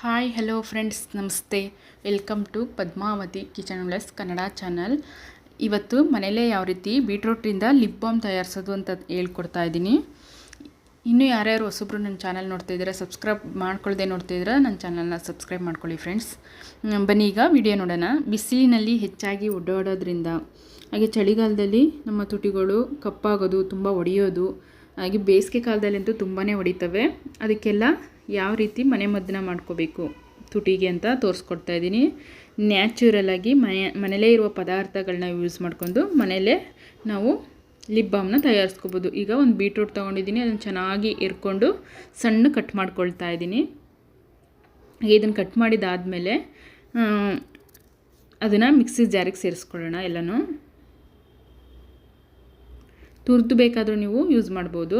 Hi hello friends ನಮಸ್ತೆ. Welcome to Padmavathi kitchen plus Kannada channel ಇವತ್ತು ಮನೇಲೇ ಯಾವ ರೀತಿ ಬೀಟ್ರೂಟಿಂದ ಲಿಪ್ ಬಾಮ್ ತಯಾರಿಸೋದು ಅಂತ ಹೇಳ್ಕೊಡ್ತಾ ಇದ್ದೀನಿ. ಇನ್ನೂ ಯಾರ್ಯಾರು ಹೊಸಬ್ರು ನನ್ನ ಚಾನಲ್ ನೋಡ್ತಾ ಇದ್ದೀರಾ ಸಬ್ಸ್ಕ್ರೈಬ್ ಮಾಡ್ಕೊಳ್ಳದೆ ನೋಡ್ತಿದ್ದೀರಾ ನನ್ನ ಚಾನಲ್ನ ಸಬ್ಸ್ಕ್ರೈಬ್ ಮಾಡ್ಕೊಳ್ಳಿ ಫ್ರೆಂಡ್ಸ್ ಬನ್ನಿ ಈಗ ವಿಡಿಯೋ ನೋಡೋಣ. ಬಿಸಿಲಿನಲ್ಲಿ ಹೆಚ್ಚಾಗಿ ಒಡ್ಡಾಡೋದ್ರಿಂದ ಹಾಗೆ ಚಳಿಗಾಲದಲ್ಲಿ ನಮ್ಮ ತುಟಿಗಳು ಕಪ್ಪಾಗೋದು, ತುಂಬ ಒಡೆಯೋದು, ಹಾಗೆ ಬೇಸಿಗೆ ಕಾಲದಲ್ಲಂತೂ ತುಂಬಾ ಹೊಡಿತವೆ. ಅದಕ್ಕೆಲ್ಲ ಯಾವ ರೀತಿ ಮನೆ ಮದ್ದನ್ನ ಮಾಡ್ಕೋಬೇಕು? ತುಟಿಗೆ ಅಂತ ತೋರಿಸ್ಕೊಡ್ತಾ ಇದ್ದೀನಿ. ನ್ಯಾಚುರಲಾಗಿ ಮನೆ ಮನೇಲೇ ಇರುವ ಪದಾರ್ಥಗಳನ್ನ ಯೂಸ್ ಮಾಡ್ಕೊಂಡು ಮನೆಯಲ್ಲೇ ನಾವು ಲಿಪ್ ಬಾಮ್ನ ತಯಾರಿಸ್ಕೋಬೋದು. ಈಗ ಒಂದು ಬೀಟ್ರೂಟ್ ತೊಗೊಂಡಿದ್ದೀನಿ, ಅದನ್ನು ಚೆನ್ನಾಗಿ ಇರ್ಕೊಂಡು ಸಣ್ಣ ಕಟ್ ಮಾಡ್ಕೊಳ್ತಾ ಇದ್ದೀನಿ. ಇದನ್ನು ಕಟ್ ಮಾಡಿದಾದಮೇಲೆ ಅದನ್ನು ಮಿಕ್ಸಿ ಜಾರಿಗೆ ಸೇರಿಸ್ಕೊಳ್ಳೋಣ ಎಲ್ಲನೂ. ತುರ್ದು ಬೇಕಾದರೂ ನೀವು ಯೂಸ್ ಮಾಡ್ಬೋದು.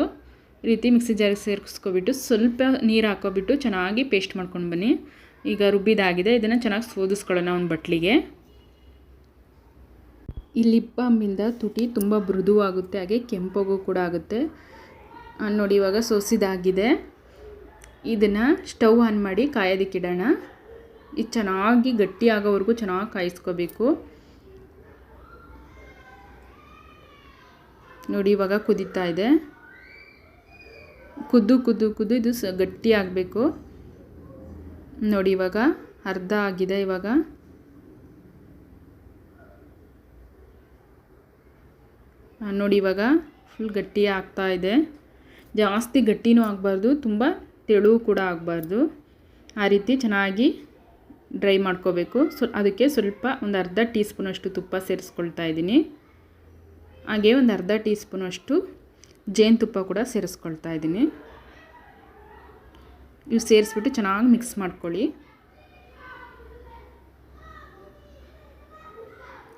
ರೀತಿ ಮಿಕ್ಸಿ ಜಾರಿಗೆ ಸೇರಿಸ್ಕೊಬಿಟ್ಟು ಸ್ವಲ್ಪ ನೀರು ಹಾಕೋಬಿಟ್ಟು ಚೆನ್ನಾಗಿ ಪೇಸ್ಟ್ ಮಾಡ್ಕೊಂಡು ಬನ್ನಿ. ಈಗ ರುಬ್ಬಿದಾಗಿದೆ. ಇದನ್ನು ಚೆನ್ನಾಗಿ ಸೋದಿಸ್ಕೊಳ್ಳೋಣ ಒಂದು ಬಟ್ಲಿಗೆ. ಈ ಲಿಪ್ ಬಾಂಬಿಂದ ತುಟಿ ತುಂಬ ಮೃದುವಾಗುತ್ತೆ. ಹಾಗೆ ಕೆಂಪಗೂ ಕೂಡ ಆಗುತ್ತೆ. ನೋಡಿ ಇವಾಗ ಸೋಸಿದಾಗಿದೆ. ಇದನ್ನು ಸ್ಟವ್ ಆನ್ ಮಾಡಿ ಕಾಯೋದಕ್ಕಿಡೋಣ ಇದು ಚೆನ್ನಾಗಿ ಗಟ್ಟಿ ಆಗೋವರೆಗೂ ಚೆನ್ನಾಗಿ ಕಾಯಿಸ್ಕೋಬೇಕು. ನೋಡಿ ಇವಾಗ ಕುದೀತಾ ಇದೆ. ಕುದ್ದು ಕುದ್ದು ಕುದ್ದು, ಇದು ಸ ಗಟ್ಟಿ ಆಗಬೇಕು. ನೋಡಿ ಇವಾಗ, ಅರ್ಧ ಆಗಿದೆ ಇವಾಗ. ನೋಡಿ ಇವಾಗ ಫುಲ್ ಗಟ್ಟಿ ಆಗ್ತಾ ಇದೆ. ಜಾಸ್ತಿ ಗಟ್ಟಿನೂ ಆಗಬಾರ್ದು, ತುಂಬ ತೆಳು ಕೂಡ ಆಗಬಾರ್ದು. ಆ ರೀತಿ ಚೆನ್ನಾಗಿ ಡ್ರೈ ಮಾಡ್ಕೋಬೇಕು. ಸೊ, ಅದಕ್ಕೆ ಸ್ವಲ್ಪ ಒಂದು ಅರ್ಧ ಟೀ ಸ್ಪೂನಷ್ಟು ತುಪ್ಪ ಸೇರಿಸ್ಕೊಳ್ತಾ ಇದ್ದೀನಿ. ಹಾಗೆ ಒಂದು ಅರ್ಧ ಟೀ ಸ್ಪೂನಷ್ಟು ಜೇನುತುಪ್ಪ ಕೂಡ ಸೇರಿಸ್ಕೊಳ್ತಾ ಇದ್ದೀನಿ. ಇವು ಸೇರಿಸ್ಬಿಟ್ಟು ಚೆನ್ನಾಗಿ ಮಿಕ್ಸ್ ಮಾಡ್ಕೊಳ್ಳಿ.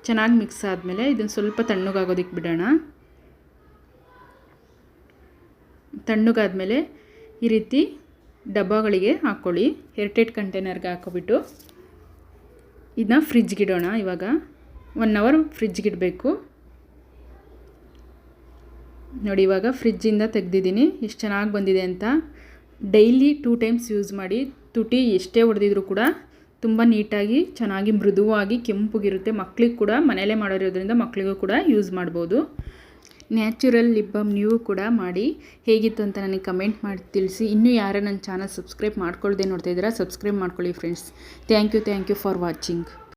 ಚೆನ್ನಾಗಿ ಮಿಕ್ಸ್ ಆದಮೇಲೆ ಇದನ್ನು ಸ್ವಲ್ಪ ತಣ್ಣಗಾಗೋದಕ್ಕೆ ಬಿಡೋಣ. ತಣ್ಣಗಾದಮೇಲೆ ಈ ರೀತಿ ಡಬ್ಬಗಳಿಗೆ ಹಾಕ್ಕೊಳ್ಳಿ. ಏರ್ಟೈಟ್ ಕಂಟೈನರ್ಗೆ ಹಾಕೋಬಿಟ್ಟು ಇದನ್ನ ಫ್ರಿಜ್ಗಿಡೋಣ ಇವಾಗ. ಒನ್ ಅವರ್ ಫ್ರಿಜ್ಗಿಡಬೇಕು ನೋಡಿ, ಇವಾಗ ಫ್ರಿಜ್ಜಿಂದ ತೆಗ್ದಿದ್ದೀನಿ. ಎಷ್ಟು ಚೆನ್ನಾಗಿ ಬಂದಿದೆ ಅಂತ. ಡೈಲಿ ಟೂ ಟೈಮ್ಸ್ ಯೂಸ್ ಮಾಡಿ. ತುಟಿ ಎಷ್ಟೇ ಹೊಡೆದಿದ್ರು ಕೂಡ ತುಂಬ ನೀಟಾಗಿ, ಚೆನ್ನಾಗಿ ಮೃದುವಾಗಿ ಕೆಂಪುಗಿರುತ್ತೆ. ಮಕ್ಳಿಗೆ ಕೂಡ, ಮನೆಯಲ್ಲೇ ಮಾಡಿರೋದ್ರಿಂದ ಮಕ್ಕಳಿಗೂ ಕೂಡ ಯೂಸ್ ಮಾಡ್ಬೋದು. ನ್ಯಾಚುರಲ್ ಲಿಪ್ ನೀವು ಕೂಡ ಮಾಡಿ. ಹೇಗಿತ್ತು ಅಂತ ನನಗೆ ಕಮೆಂಟ್ ಮಾಡಿ ತಿಳಿಸಿ. ಇನ್ನೂ ಯಾರು ನನ್ನ ಚಾನಲ್ ಸಬ್ಸ್ಕ್ರೈಬ್ ಮಾಡ್ಕೊಳ್ಳದೆ ನೋಡ್ತಾ ಇದ್ದೀರಾ, ಸಬ್ಸ್ಕ್ರೈಬ್ ಮಾಡ್ಕೊಳ್ಳಿ friends. Thank you thank you for watching.